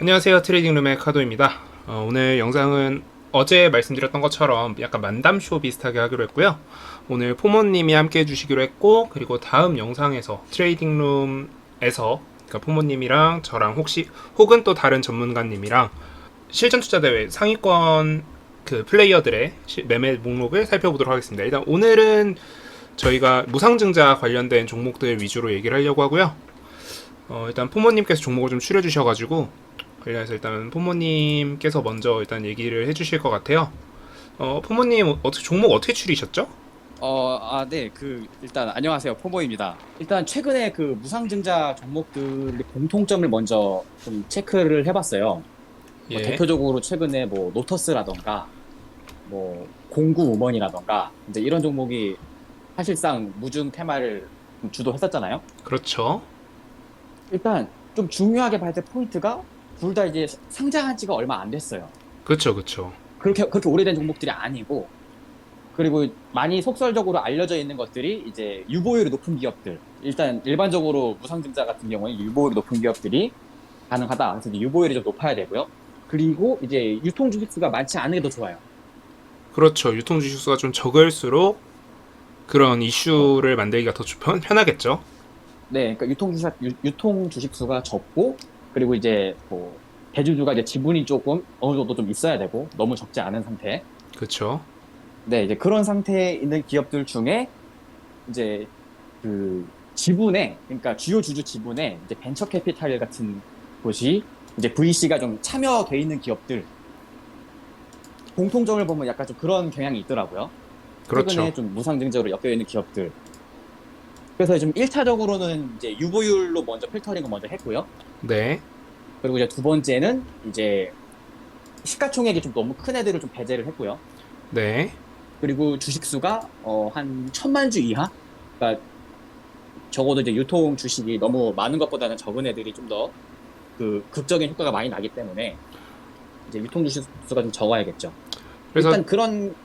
안녕하세요. 트레이딩룸의 카도입니다. 어, 오늘 영상은 어제 말씀드렸던 것처럼 약간 만담쇼 비슷하게 하기로 했고요. 오늘 포모님이 함께 해주시기로 했고 그리고 다음 영상에서 트레이딩룸에서 그러니까 포모님이랑 저랑 혹시 혹은 또 다른 전문가님이랑 실전 투자 대회 상위권 그 플레이어들의 시- 매매 목록을 살펴보도록 하겠습니다. 일단 오늘은 저희가 무상증자 관련된 종목들 위주로 얘기를 하려고 하고요. 어, 일단 포모님께서 종목을 좀 추려주셔가지고 관련해서 일단 포모님께서 먼저 일단 얘기를 해주실 것 같아요. 어, 포모님 어떻게 종목 어떻게 추리셨죠? 어, 아, 네. 그, 일단, 안녕하세요. 포모입니다. 일단, 최근에 그 무상증자 종목들의 공통점을 먼저 좀 체크를 해봤어요. 뭐 예. 대표적으로 최근에 뭐, 노터스라던가, 뭐, 공구 우먼이라던가, 이제 이런 종목이 사실상 무중 테마를 좀 주도했었잖아요. 그렇죠. 일단, 좀 중요하게 봐야 될 포인트가, 둘 다 이제 상장한 지가 얼마 안 됐어요. 그렇죠, 그렇죠. 그렇게 그렇게 오래된 종목들이 아니고 그리고 많이 속설적으로 알려져 있는 것들이 이제 유보율이 높은 기업들 일단 일반적으로 무상증자 같은 경우에 유보율이 높은 기업들이 가능하다 그래서 유보율이 좀 높아야 되고요 그리고 이제 유통 주식수가 많지 않은 게 더 좋아요 그렇죠. 유통 주식수가 좀 적을수록 그런 이슈를 만들기가 더 편, 편하겠죠. 네 그러니까 유통 주식 유, 유통 주식수가 적고 그리고 이제 뭐 대주주가 이제 지분이 조금 어느 정도 좀 있어야 되고 너무 적지 않은 상태 그렇죠. 네, 이제 그런 상태에 있는 기업들 중에 이제 그 지분에 그러니까 주요 주주 지분에 이제 벤처 캐피탈 같은 곳이 이제 VC가 좀 참여돼 있는 기업들 공통점을 보면 약간 좀 그런 경향이 있더라고요. 그렇죠. 최근에 좀 무상증자로 엮여 있는 기업들. 그래서 좀 1차적으로는 이제 유보율로 먼저 필터링을 먼저 했고요. 네. 그리고 이제 두 번째는 이제 시가총액이 좀 너무 큰 애들을 좀 배제를 했고요. 네. 그리고 주식수가 어, 한 천만 주 이하? 그러니까 적어도 이제 유통 주식이 너무 많은 것보다는 적은 애들이 좀 더 그 극적인 효과가 많이 나기 때문에 이제 유통 주식수가 좀 적어야겠죠. 그래서 일단 그런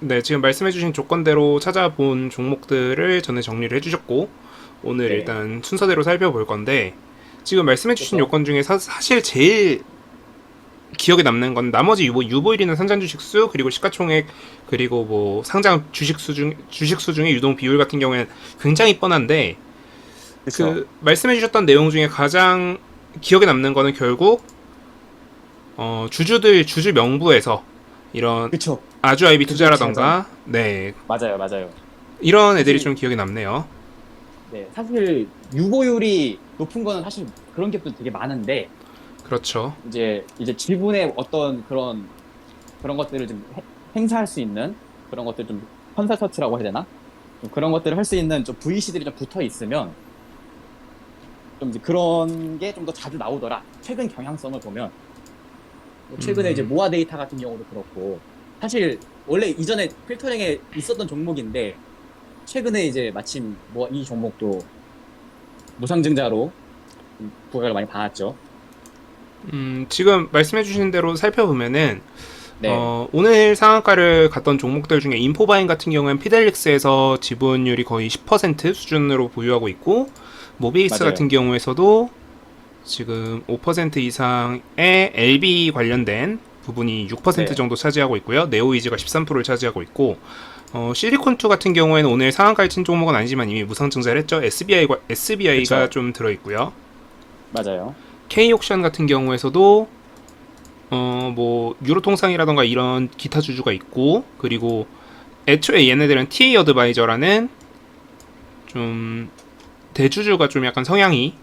네, 지금 말씀해주신 조건대로 찾아본 종목들을 전에 정리를 해주셨고 오늘 네. 일단 순서대로 살펴볼 건데 지금 말씀해주신 요건 중에 사, 실 제일 기억에 남는 건 나머지 유보 유보일이나 상장 주식수 그리고 시가총액 그리고 뭐 상장 주식수 중 주식수 중에 유동 비율 같은 경우에는 굉장히 뻔한데 그 말씀해주셨던 내용 중에 가장 기억에 남는 거는 결국 어, 주주들 주주 명부에서 이런 그쵸. 아주 아이비 투자라던가 네. 맞아요 맞아요. 이런 애들이 사실- 좀 기억에 남네요. 네 사실 유보율이 높은 거는 사실 그런 기업도 되게 많은데 그렇죠. 이제 이제 지분의 어떤 그런 그런 것들을 좀 해- 행사할 수 있는 그런 것들 좀 컨설턴트라고 해야 되나? 좀 그런 것들을 할 수 있는 좀 VC들이 좀 붙어 있으면 좀 이제 그런 게 좀 더 자주 나오더라. 최근 경향성을 보면 뭐 최근에 음. 이제 모아 데이터 같은 경우도 그렇고 사실 원래 이전에 필터링에 있었던 종목인데 최근에 이제 마침 뭐 이 종목도 무상증자로 좀 부각을 많이 받았죠. 음, 지금 말씀해주신 대로 살펴보면은 네. 어, 오늘 상한가를 갔던 종목들 중에 인포바인 같은 경우는 피델릭스에서 지분율이 거의 10% 수준으로 보유하고 있고 모비익스 맞아요. 같은 경우에서도 지금 5% 이상의 LB 관련된 부분이 6% 네. 정도 차지하고 있고요. 네오이즈가 13%를 차지하고 있고 어, 실리콘2 같은 경우에는 오늘 상한가를 친 종목은 아니지만 이미 무상증자를 했죠. SBI가 SBI가 그쵸. 좀 들어 있고요. 맞아요. K옥션 같은 경우에서도 어 뭐 유로통상이라던가 이런 기타 주주가 있고 그리고 애초에 얘네들은 TA 어드바이저라는 좀 대주주가 좀 약간 성향이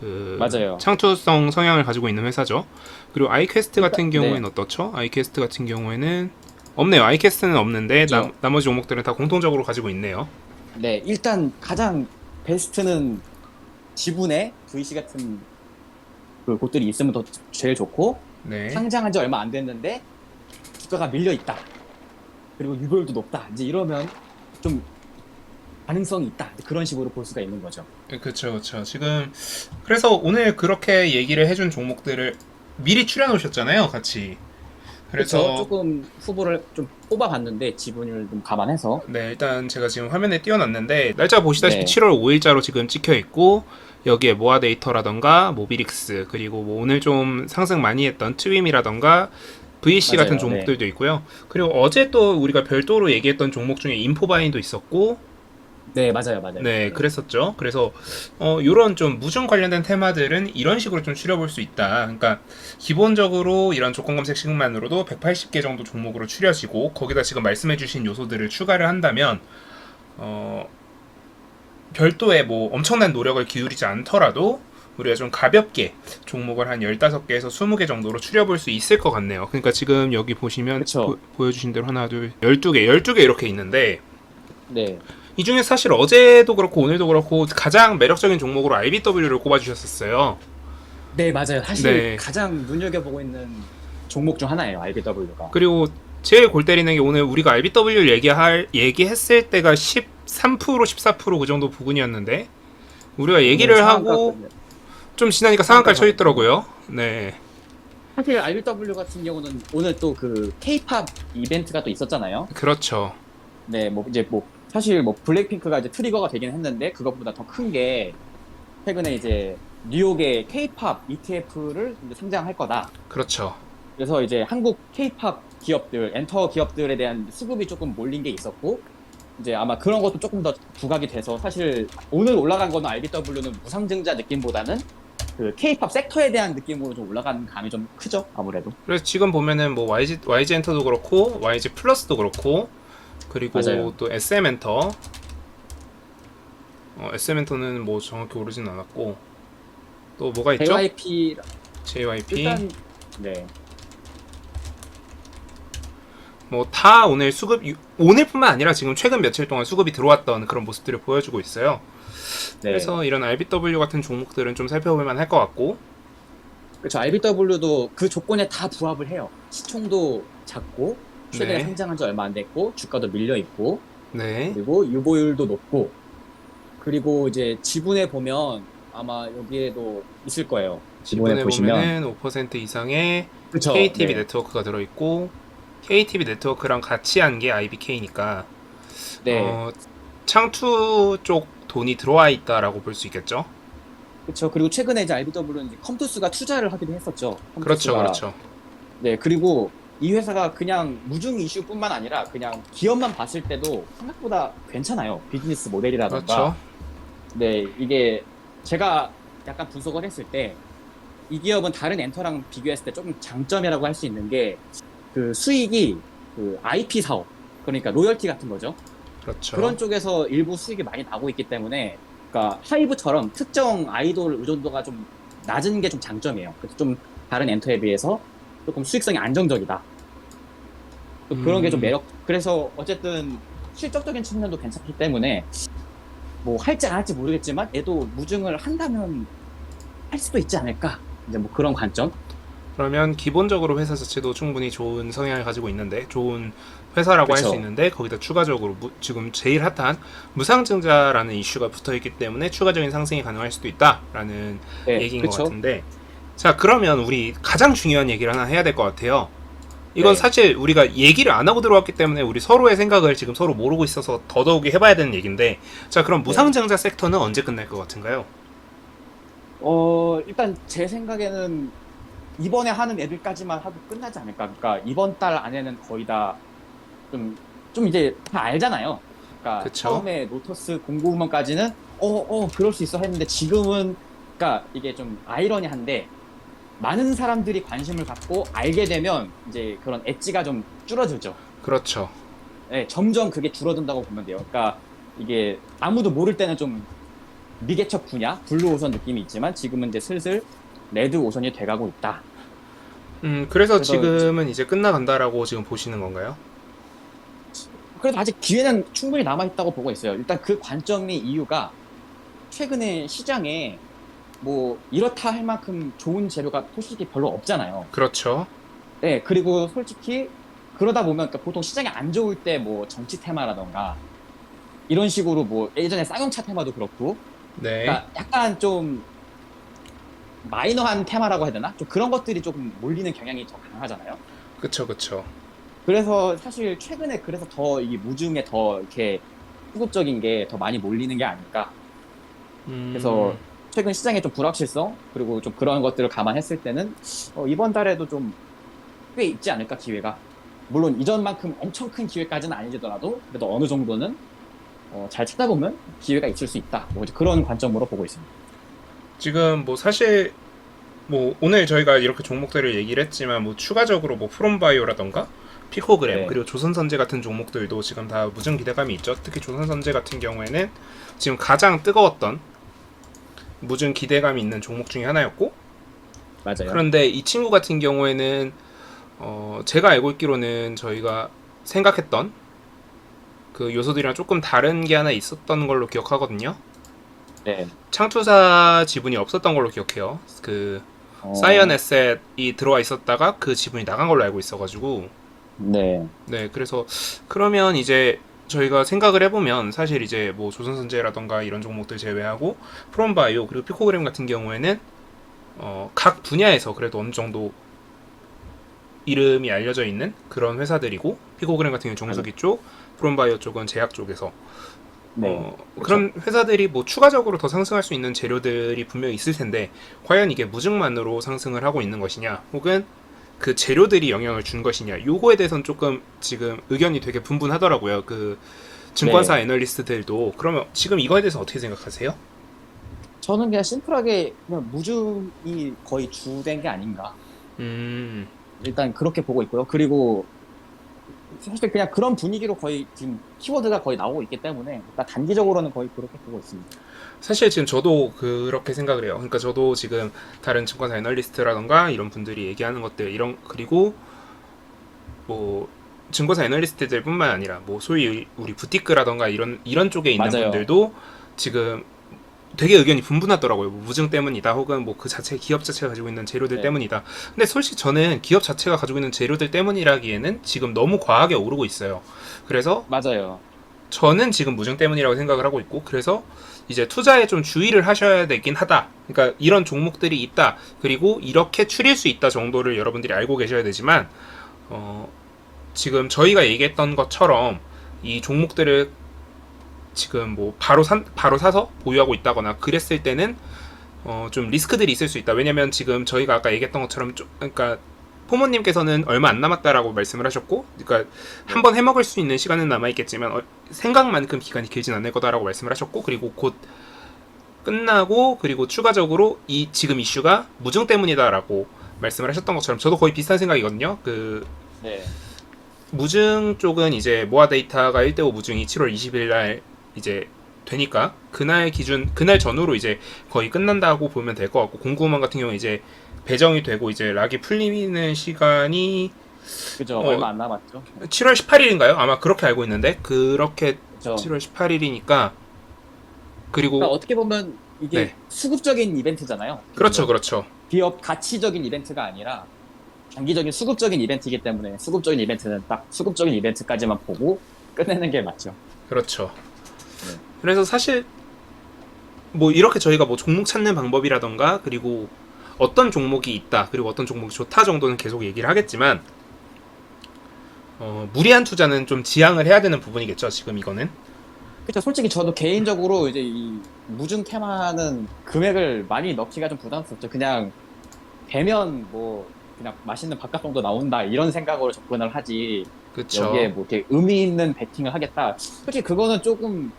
그 맞아요. 창투성 성향을 가지고 있는 회사죠. 그리고 아이퀘스트 같은 그러니까, 경우에는 어떻죠? 아이퀘스트 같은 경우에는 없네요. 아이퀘스트는 없는데 나, 그죠. 나머지 종목들은 다 공통적으로 가지고 있네요. 네, 일단 가장 베스트는 지분에 VC 같은 그 곳들이 있으면 더 제일 좋고 네. 상장한 지 얼마 안 됐는데 주가가 밀려 있다. 그리고 유보율도 높다. 이제 이러면 좀 가능성이 있다. 그런 식으로 볼 수가 있는 거죠. 그렇죠, 그렇죠. 지금 그래서 오늘 그렇게 얘기를 해준 종목들을 미리 추려 놓으셨잖아요, 같이. 그래서 조금 후보를 좀 뽑아봤는데 지분을 좀 감안해서 네, 일단 제가 지금 화면에 띄워놨는데 날짜 보시다시피 네. 7월 5일자로 지금 찍혀 있고 여기에 모아 데이터라던가 모비릭스 그리고 뭐 오늘 좀 상승 많이 했던 트윈이라던가 VC 맞아요, 같은 종목들도 있고요. 그리고 어제 또 우리가 별도로 얘기했던 종목 중에 인포바인도 있었고 네 맞아요 맞아요. 네, 그랬었죠. 그래서 어 요런 좀 무중 관련된 테마들은 이런 식으로 좀 추려볼 수 있다. 그러니까 기본적으로 이런 조건 검색식만으로도 180개 정도 종목으로 추려지고 거기다 지금 말씀해 주신 요소들을 추가를 한다면 어 별도의 뭐 엄청난 노력을 기울이지 않더라도 우리가 좀 가볍게 종목을 한 15개에서 20개 정도로 추려볼 수 있을 것 같네요. 그러니까 지금 여기 보시면 그쵸. 보, 여주신 대로 하나, 둘, 12개, 12개 이렇게 있는데 네. 이 중에 사실 어제도 그렇고 오늘도 그렇고 가장 매력적인 종목으로 IBW를 꼽아주셨었어요. 네 맞아요. 사실 네. 가장 눈여겨 보고 있는 종목 중 하나예요 IBW가. 그리고 제일 골 때리는 게 오늘 우리가 IBW 얘기할 얘기했을 때가 13% 14%그 정도 부근이었는데 우리가 얘기를 하고 좀 지나니까 상한가를 쳐 있더라고요. 네, 사실 IBW 같은 경우는 오늘 또 그 K-팝 이벤트가 또 있었잖아요. 그렇죠. 네, 뭐 이제 뭐 사실 뭐 블랙핑크가 이제 트리거가 되긴 했는데 그것보다 더 큰 게 최근에 이제 뉴욕의 K-팝 ETF를 상장할 거다. 그렇죠. 그래서 이제 한국 K-팝 기업들, 엔터 기업들에 대한 수급이 조금 몰린 게 있었고 이제 아마 그런 것도 조금 더 부각이 돼서 사실 오늘 올라간 거는 IBW는 무상증자 느낌보다는 그 K-팝 섹터에 대한 느낌으로 좀 올라가는 감이 좀 크죠 아무래도 그래서 지금 보면은 뭐 YG YG 엔터도 그렇고 YG 플러스도 그렇고 그리고 맞아요. 또 SM 엔터 어, SM 엔터는 뭐 정확히 오르진 않았고 또 뭐가 있죠? JYP JYP 일단 네 뭐 다 오늘 수급 오늘뿐만 아니라 지금 최근 며칠 동안 수급이 들어왔던 그런 모습들을 보여주고 있어요. 네. 그래서 이런 RBW 같은 종목들은 좀 살펴볼 만할 것 같고 그렇죠. IBW도 그 조건에 다 부합을 해요. 시총도 작고 최근에 네. 상장한 지 얼마 안 됐고 주가도 밀려 있고 네 그리고 유보율도 높고 그리고 이제 지분에 보면 아마 여기에도 있을 거예요. 지분에 보면은 5% 이상의 그쵸? KTV 네. 네트워크가 들어 있고 KTV 네트워크랑 같이 한 게 IBK니까 네. 어, 창투 쪽 돈이 들어와 있다라고 볼 수 있겠죠. 그렇죠. 그리고 최근에 이제 IBW는 이제 컴투스가 투자를 하기도 했었죠. 그렇죠, 컴투스가. 그렇죠. 네, 그리고 이 회사가 그냥 무중 이슈뿐만 아니라 그냥 기업만 봤을 때도 생각보다 괜찮아요. 비즈니스 모델이라든가. 그렇죠. 네, 이게 제가 약간 분석을 했을 때 이 기업은 다른 엔터랑 비교했을 때 조금 장점이라고 할 수 있는 게 그 수익이 그 IP 사업, 그러니까 로열티 같은 거죠. 그렇죠. 그런 쪽에서 일부 수익이 많이 나고 있기 때문에 그러니까 하이브처럼 특정 아이돌 의존도가 좀 낮은 게 좀 장점이에요. 그래서 좀 다른 엔터에 비해서 조금 수익성이 안정적이다. 또 그런 게 좀 음. 매력. 그래서 어쨌든 실적적인 측면도 괜찮기 때문에 뭐 할지 안 할지 모르겠지만 얘도 무증을 한다면 할 수도 있지 않을까. 이제 뭐 그런 관점. 그러면 기본적으로 회사 자체도 충분히 좋은 성향을 가지고 있는데 좋은 회사라고 할 수 그쵸. 있는데 거기다 추가적으로 무- 지금 제일 핫한 무상증자라는 이슈가 붙어 있기 때문에 추가적인 상승이 가능할 수도 있다라는 네, 얘기인 그쵸? 것 같은데 자 그러면 우리 가장 중요한 얘기를 하나 해야 될 것 같아요. 이건 네. 사실 우리가 얘기를 안 하고 들어왔기 때문에 우리 서로의 생각을 지금 서로 모르고 있어서 더더욱이 해봐야 되는 얘기인데 자 그럼 무상증자 섹터는 언제 끝날 것 같은가요? 어, 일단 제 생각에는 이번에 하는 애들까지만 하고 끝나지 않을까. 그러니까 이번 달 안에는 거의 다 좀, 좀 이제 다 알잖아요. 그러니까 그쵸. 처음에 노터스 공고문까지는 어, 어, 그럴 수 있어 했는데 지금은 그러니까 이게 좀 아이러니한데 많은 사람들이 관심을 갖고 알게 되면 이제 그런 엣지가 좀 줄어들죠. 그렇죠. 네, 점점 그게 줄어든다고 보면 돼요. 그러니까 이게 아무도 모를 때는 좀 미개척 분야, 블루 오션 느낌이 있지만 지금은 이제 슬슬 레드 오션이 돼가고 있다. 음 그래서 그래서 지금은 이제 끝나간다라고 지금 보시는 건가요? 그래도 아직 기회는 충분히 남아있다고 보고 있어요. 일단 그 관점의 이유가 최근에 시장에 뭐 이렇다 할 만큼 좋은 재료가 솔직히 별로 없잖아요. 그렇죠. 네, 그리고 솔직히 그러다 보면 그러니까 보통 시장이 안 좋을 때 뭐 정치 테마라던가 이런 식으로 뭐 예전에 쌍용차 테마도 그렇고 네. 그러니까 약간 좀 마이너한 테마라고 해야 되나? 좀 그런 것들이 조금 몰리는 경향이 더 강하잖아요. 그쵸 그쵸. 그래서 사실 최근에 그래서 더 이 무중에 더 이렇게 수급적인 게 더 많이 몰리는 게 아닐까. 음, 그래서 최근 시장의 좀 불확실성 그리고 좀 그런 것들을 감안했을 때는 어, 이번 달에도 좀 꽤 있지 않을까 기회가. 물론 이전만큼 엄청 큰 기회까지는 아니더라도 그래도 어느 정도는 어, 잘 찾아보면 기회가 있을 수 있다. 뭐 그런 관점으로 보고 있습니다. 지금 뭐 사실 뭐 오늘 저희가 이렇게 종목들을 얘기를 했지만 뭐 추가적으로 뭐 프롬바이오라던가 피코그램 네. 그리고 조선선제 같은 종목들도 지금 다 무증 기대감이 있죠. 특히 조선선제 같은 경우에는 지금 가장 뜨거웠던 무증 기대감이 있는 종목 중에 하나였고 맞아요. 그런데 이 친구 같은 경우에는 어 제가 알고 있기로는 저희가 생각했던 그 요소들이랑 조금 다른 게 하나 있었던 걸로 기억하거든요. 네. 창투사 지분이 없었던 걸로 기억해요. 그 어, 사이언 에셋이 들어와 있었다가 그 지분이 나간 걸로 알고 있어가지고 네. 네 그래서 그러면 이제 저희가 생각을 해보면 사실 이제 뭐 조선선제라던가 이런 종목들 제외하고 프롬바이오 그리고 피코그램 같은 경우에는 어, 각 분야에서 그래도 어느 정도 이름이 알려져 있는 그런 회사들이고 피코그램 같은 경우는 정수기 쪽 프롬바이오 쪽은 제약 쪽에서 네. 어, 그런 회사들이 뭐 추가적으로 더 상승할 수 있는 재료들이 분명히 있을 텐데 과연 이게 무증만으로 상승을 하고 있는 것이냐 혹은 그 재료들이 영향을 준 것이냐 요거에 대해서는 조금 지금 의견이 되게 분분하더라고요 그 증권사 네. 애널리스트들도 그러면 지금 이거에 대해서 어떻게 생각하세요? 저는 그냥 심플하게 그냥 무중이 거의 주된 게 아닌가. 음 일단 그렇게 보고 있고요. 그리고 사실 그냥 그런 분위기로 거의 지금 키워드가 거의 나오고 있기 때문에 일단 단기적으로는 거의 그렇게 보고 있습니다. 사실 지금 저도 그렇게 생각을 해요. 그러니까 저도 지금 다른 증권사 애널리스트라던가 이런 분들이 얘기하는 것들 이런 그리고 뭐 증권사 애널리스트들뿐만 아니라 뭐 소위 우리 부티크라던가 이런 이런 쪽에 있는 맞아요. 분들도 지금 되게 의견이 분분하더라고요. 뭐 무증 때문이다, 혹은 뭐 그 자체 기업 자체가 가지고 있는 재료들 네. 때문이다. 근데 솔직히 저는 기업 자체가 가지고 있는 재료들 때문이라기에는 지금 너무 과하게 오르고 있어요. 그래서 맞아요. 저는 지금 무증 때문이라고 생각을 하고 있고 그래서 이제 투자에 좀 주의를 하셔야 되긴 하다. 그러니까 이런 종목들이 있다. 그리고 이렇게 추릴 수 있다 정도를 여러분들이 알고 계셔야 되지만 어, 지금 저희가 얘기했던 것처럼 이 종목들을 지금 뭐 바로 산 바로 사서 보유하고 있다거나 그랬을 때는 어, 좀 리스크들이 있을 수 있다. 왜냐면 지금 저희가 아까 얘기했던 것처럼 좀 그러니까 포모님께서는 얼마 안 남았다라고 말씀을 하셨고, 그러니까 한 번 해먹을 수 있는 시간은 남아 있겠지만 어, 생각만큼 기간이 길진 않을 거다라고 말씀을 하셨고, 그리고 곧 끝나고 그리고 추가적으로 이 지금 이슈가 무증 때문이다라고 말씀을 하셨던 것처럼 저도 거의 비슷한 생각이거든요. 그 네. 무증 쪽은 이제 모아 데이터가 1대5 무증이 7월 20일 날 이제 되니까 그날 기준 그날 전후로 이제 거의 끝난다고 보면 될 것 같고 공구만 같은 경우 는 이제 배정이 되고 이제 락이 풀리는 시간이 그죠. 어. 얼마 안 남았죠. 7월 18일인가요? 아마 그렇게 알고 있는데 그렇게 그죠. 7월 18일이니까 그리고 그러니까 어떻게 보면 이게 네. 수급적인 이벤트잖아요. 그렇죠 그렇죠 기업 가치적인 이벤트가 아니라 단기적인 수급적인 이벤트이기 때문에 수급적인 이벤트는 딱 수급적인 이벤트까지만 보고 끝내는 게 맞죠. 그렇죠. 네. 그래서 사실 뭐 이렇게 저희가 뭐 종목 찾는 방법이라던가 그리고 어떤 종목이 있다 그리고 어떤 종목이 좋다 정도는 계속 얘기를 하겠지만 어, 무리한 투자는 좀 지양을 해야 되는 부분이겠죠 지금 이거는 그렇죠. 솔직히 저도 개인적으로 이제 이 무중 테마는 금액을 많이 넣기가 좀 부담스럽죠. 그냥 되면 뭐 그냥 맛있는 정도 나온다 이런 생각으로 접근을 하지 그렇죠. 여기에 뭐 이렇게 의미 있는 베팅을 하겠다. 솔직히 그거는 조금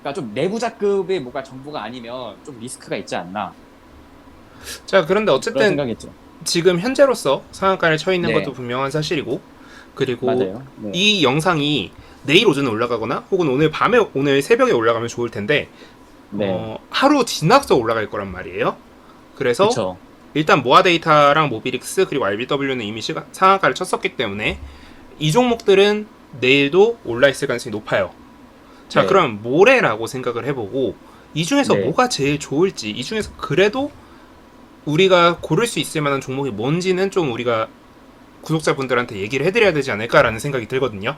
그러니까 좀 내부자급의 뭐가 정보가 아니면 좀 리스크가 있지 않나 자 그런데 그런 어쨌든 생각이죠. 지금 현재로서 상한가를 쳐 있는 네. 것도 분명한 사실이고 그리고 맞아요. 네. 이 영상이 내일 오전에 올라가거나 혹은 오늘 밤에 오늘 새벽에 올라가면 좋을 텐데 네. 어, 하루 지나서 올라갈 거란 말이에요. 그래서 그렇죠. 일단 모아 데이터랑 모비릭스 그리고 RBW는 이미 시간, 상한가를 쳤었기 때문에 이 종목들은 내일도 올라 있을 가능성이 높아요. 자, 네. 그럼 모레라고 생각을 해보고 이 중에서 네. 뭐가 제일 좋을지 이 중에서 그래도 우리가 고를 수 있을 만한 종목이 뭔지는 좀 우리가 구독자분들한테 얘기를 해드려야 되지 않을까라는 생각이 들거든요.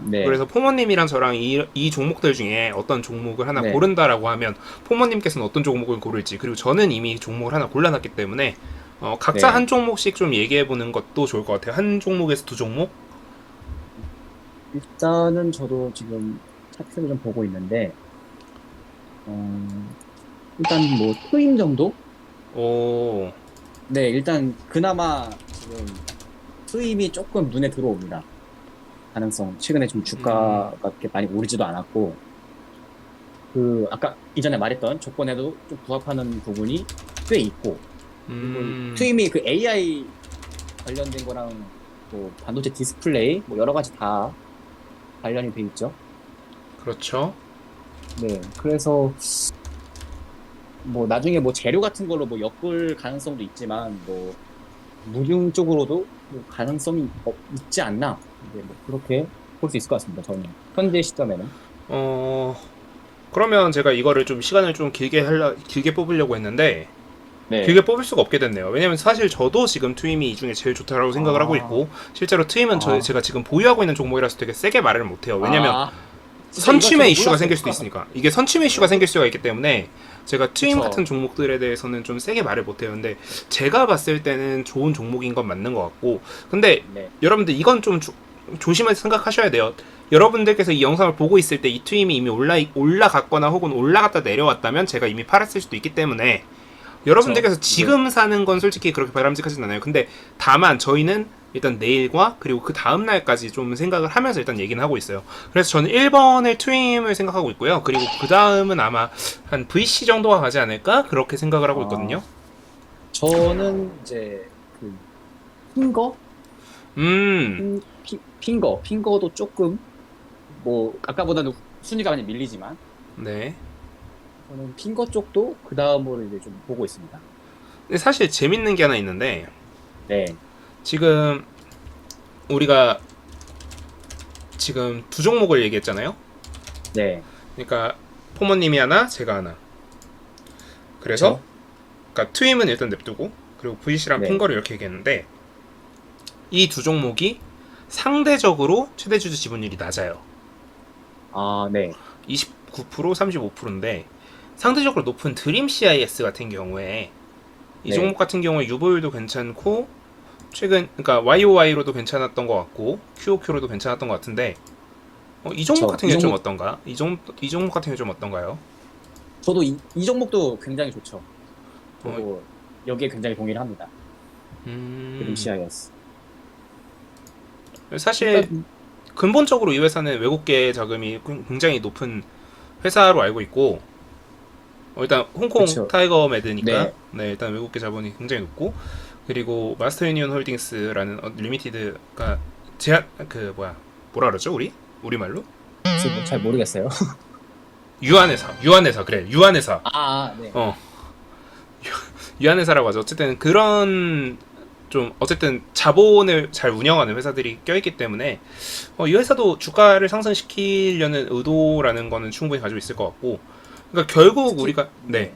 네. 그래서 포모님이랑 저랑 이, 이 종목들 중에 어떤 종목을 하나 네. 고른다라고 하면 포모님께서는 어떤 종목을 고를지 그리고 저는 이미 종목을 하나 골라놨기 때문에 어, 각자 네. 한 종목씩 좀 얘기해 보는 것도 좋을 것 같아요. 한 종목에서 두 종목? 일단은 저도 지금 차트를 좀 보고 있는데, 어, 일단 뭐 트임 정도? 오, 네, 일단 그나마 지금 수입이 조금 눈에 들어옵니다. 가능성. 최근에 좀 주가가 그렇게 많이 오르지도 않았고, 그 아까 이전에 말했던 조건에도 좀 부합하는 부분이 꽤 있고, 음, 트임이 그 AI 관련된 거랑 뭐 반도체 디스플레이 뭐 여러 가지 다 관련이 돼 있죠. 그렇죠. 네, 그래서 뭐 나중에 뭐 재료 같은 걸로 뭐 엮을 가능성도 있지만 뭐 무중 쪽으로도 뭐 가능성이 어- 있지 않나. 네, 뭐 그렇게 볼 수 있을 것 같습니다. 저는 현재 시점에는. 어, 그러면 제가 이거를 좀 시간을 좀 길게 할라, 길게 뽑으려고 했는데, 네. 길게 뽑을 수가 없게 됐네요. 왜냐면 사실 저도 지금 트임이 이 중에 제일 좋다라고 생각을 아. 하고 있고, 실제로 트임은 저, 아. 제가 지금 보유하고 있는 종목이라서 되게 세게 말을 못해요. 왜냐면 아, 선침의 이슈가. 생길 수도 있으니까 이게 선침의 이슈가 생길 수가 있기 때문에 제가 트임 그쵸. 같은 종목들에 대해서는 좀 세게 말을 못해요 근데 제가 봤을 때는 좋은 종목인 건 맞는 것 같고 근데 네. 여러분들 이건 좀 조, 조심해서 생각하셔야 돼요 여러분들께서 이 영상을 보고 있을 때 이 트임이 이미 올라 올라갔거나 혹은 올라갔다 내려왔다면 제가 이미 팔았을 수도 있기 때문에 여러분들께서 그쵸. 지금 사는 건 솔직히 그렇게 바람직하진 않아요 근데 다만 저희는 일단 내일과 그리고 그 다음 날까지 좀 생각을 하면서 일단 얘기는 하고 있어요. 그래서 저는 1번의 트임을 생각하고 있고요. 그리고 그 다음은 아마 한 VC 정도가 가지 않을까 그렇게 생각을 하고 아. 있거든요. 저는 이제 그 핑거 음, 핑, 피- 핑거 핑거도 조금 뭐 아까보다는 순위가 많이 밀리지만 네. 저는 핑거 쪽도 그 다음으로 이제 좀 보고 있습니다. 근데 사실 재밌는 게 하나 있는데 네, 지금 우리가 지금 두 종목을 얘기했잖아요. 네, 그러니까 포모님이 하나, 제가 하나. 그래서 그쵸. 그러니까 트임은 일단 냅두고 그리고 VC랑 네. 핑거를 이렇게 얘기했는데 이 두 종목이 상대적으로 최대 주주 지분율이 낮아요. 아, 네, 29% 35%인데 상대적으로 높은 드림 CIS 같은 경우에 이 네. 종목 같은 경우에 유보율도 괜찮고 최근 그러니까 YOY로도 괜찮았던 것 같고 QOQ로도 괜찮았던 것 같은데 어, 이 종목 그쵸. 같은 이 경우 좀 종목- 어떤가? 이 종목 이 종목 같은 경우 좀 어떤가요? 저도 이, 이 종목도 굉장히 좋죠. 어. 저도 여기에 굉장히 동의를 합니다. 음, 그림 CIS. 사실 일단, 근본적으로 이 회사는 외국계 자금이 굉장히 높은 회사로 알고 있고 어, 일단 홍콩 그쵸. 타이거 매드니까 네. 네. 일단 외국계 자본이 굉장히 높고 그리고 마스터 유니온 홀딩스라는 어, 리미티드가 제한 그 뭐야 뭐라 그러죠 우리 우리 말로 지금 잘 모르겠어요. 유한회사 유한회사 그래 유한회사 아, 네. 어 유한회사라고 하죠 어쨌든 그런 좀 어쨌든 자본을 잘 운영하는 회사들이 껴있기 때문에 어, 이 회사도 주가를 상승시키려는 의도라는 거는 충분히 가지고 있을 것 같고 그러니까 결국 우리가 네.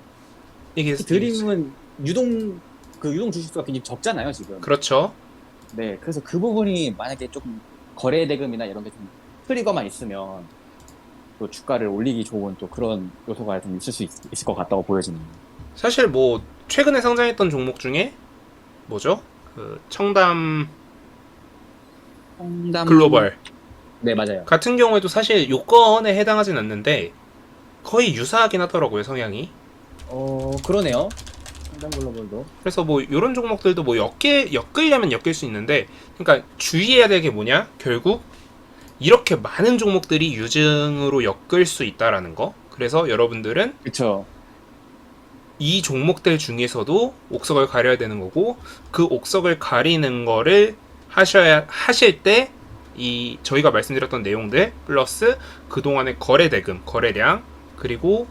이게 특히 드림은 유동 그 유동 주식수가 굉장히 적잖아요 지금. 그렇죠. 네, 그래서 그 부분이 만약에 조금 거래 대금이나 이런 게 좀 트리거만 있으면 또 주가를 올리기 좋은 또 그런 요소가 좀 있을 수 있, 을것 같다고 보여지는. 사실 뭐 최근에 상장했던 종목 중에 뭐죠 그 청담 청담 글로벌 네, 맞아요. 같은 경우에도 사실 요건에 해당하진 않는데 거의 유사하긴 하더라고요 성향이 어, 그러네요. 청담 글로벌도. 그래서 뭐 이런 종목들도 뭐 엮게 엮으려면 엮일 수 있는데 그러니까 주의해야 될 게 뭐냐 결국 이렇게 많은 종목들이 유증으로 엮을 수 있다라는 거 그래서 여러분들은 그렇죠. 이 종목들 중에서도 옥석을 가려야 되는 거고 그 옥석을 가리는 거를 하셔야 하실 때 이 저희가 말씀드렸던 내용들 플러스 그동안의 거래 대금, 거래량 그리고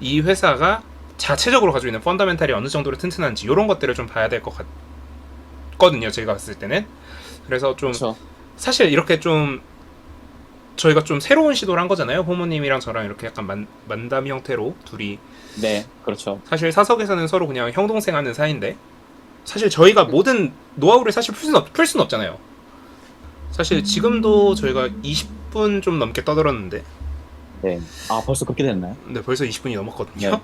이 회사가 자체적으로 가지고 있는 펀더멘탈이 어느 정도로 튼튼한지 이런 것들을 좀 봐야 될 것 같거든요. 제가 봤을 때는 그래서 좀 그렇죠. 사실 이렇게 좀 저희가 좀 새로운 시도를 한 거잖아요. 호모님이랑 저랑 이렇게 약간 만, 만담 형태로 둘이 네, 그렇죠. 사실 사석에서는 서로 그냥 형 동생 하는 사이인데 사실 저희가 모든 노하우를 사실 풀 수는, 없, 풀 수는 없잖아요. 사실 지금도 저희가 20분 좀 넘게 떠들었는데 네. 아, 벌써 그렇게 됐나요? 근데 벌써 20분이 넘었거든요. 네.